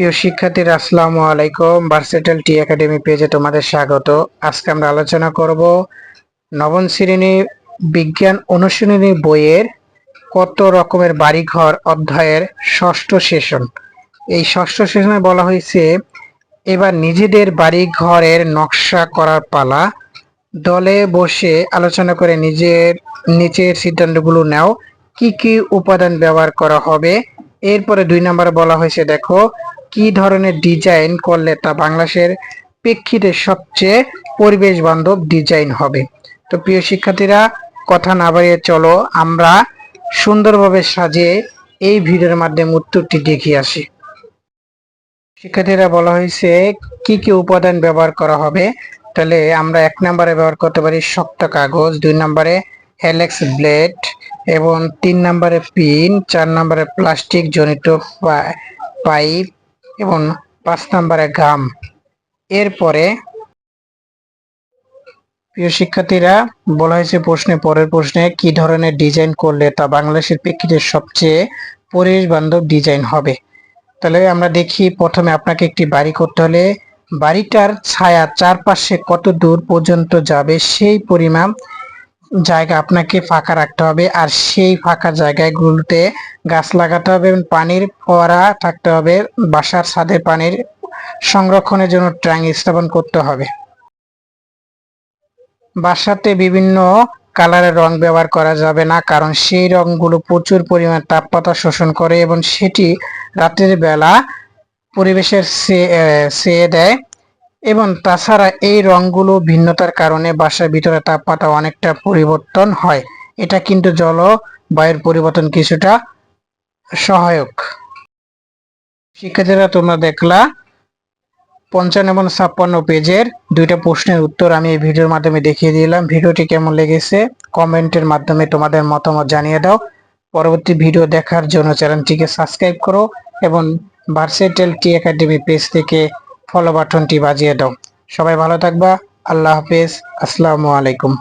প্রিয় শিক্ষার্থীরা, আসসালামু আলাইকুম। ভার্সেটাল টি একাডেমি পেজে তোমাদের স্বাগত। আজকে আমরা আলোচনা করব নবম শ্রেণি বিজ্ঞান অনুশীলনী বইয়ের কত রকমের বাড়িঘর অধ্যায়ের ষষ্ঠ সেশন। এই ষষ্ঠ সেশনে বলা হয়েছে, এবার নিজেদের বাড়ি ঘরের নকশা করার পালা। দলে বসে আলোচনা করে নিজের, নিচের সিদ্ধান্তগুলো নাও। কি কি উপাদান ব্যবহার করা হবে? এরপরে দুই নম্বরে বলা হয়েছে, দেখো কি ধরনের ডিজাইন করলে তা বাংলাদেশের প্রেক্ষিতে সবচেয়ে পরিবেশ বান্ধব ডিজাইন হবে? তো প্রিয় শিক্ষার্থীরা, কথা না বাড়িয়ে চলো, আমরা সুন্দরভাবে সাজিয়ে এই ভিডিওর মাধ্যমে উত্তরটি দেখিয়ে আসি। শিক্ষার্থীরা, বলা হয়েছে কি কি উপাদান ব্যবহার করা হবে? তাহলে আমরা এক নম্বরে ব্যবহার করতে পারি শক্ত কাগজ, দুই নম্বরে হেলেক্স ব্লেড এবং তিন নম্বরে পিন চার নম্বরে প্লাস্টিক জনিত পাইপ এবং পাঁচ নম্বরে গাম। এরপরে প্রিয় শিক্ষার্থীরা, বলা হয়েছে প্রশ্নে, পরের প্রশ্নে কি ধরনের ডিজাইন করলে তা বাংলাদেশের প্রেক্ষিতে সবচেয়ে পরিবেশ বান্ধব ডিজাইন হবে? তাহলে আমরা দেখি, প্রথমে আপনাকে একটি বাড়ি করতে হলে বাড়িটার ছায়া চারপাশে কত দূর পর্যন্ত যাবে সেই পরিমাণ জায়গা আপনাকে ফাঁকা রাখতে হবে আর সেই ফাঁকা জায়গাগুলোতে গাছ লাগাতে হবে এবং পানির ফোয়ারা থাকতে হবে, বাসার ছাদে পানির সংরক্ষণের জন্য ট্যাঙ্ক স্থাপন করতে হবে। বাসাতে বিভিন্ন কালারের রং ব্যবহার করা যাবে না কারণ সেই রংগুলো প্রচুর পরিমাণ তাপমাত্রা শোষণ করে এবং সেটি রাতের বেলা পরিবেশের সে- দেয়। এবং তাছাড়া এই রংগুলো ভিন্নতার কারণে বাসার ভিতরে তাপমাত্রা অনেকটা পরিবর্তন হয়। এটা কিন্তু জলবায়ুর পরিবর্তন কিছুটা সহায়ক। শিক্ষার্থীরা, তোমরা দেখলা, পঞ্চান্ন এবং ছাপ্পান্ন পেজের দুইটা প্রশ্নের উত্তর আমি এই ভিডিওর মাধ্যমে দেখিয়ে দিলাম। ভিডিওটি কেমন লেগেছে কমেন্টের মাধ্যমে তোমাদের মতামত জানিয়ে দাও। পরবর্তী ভিডিও দেখার জন্য চ্যানেলটিকে সাবস্ক্রাইব করো এবং ভার্সেটেল টি একাডেমি পেজ থেকে ফলো বাটনটি বাজিয়ে দাও। সবাই ভালো থাকবা। আল্লাহ হাফেজ। আসসালামু আলাইকুম।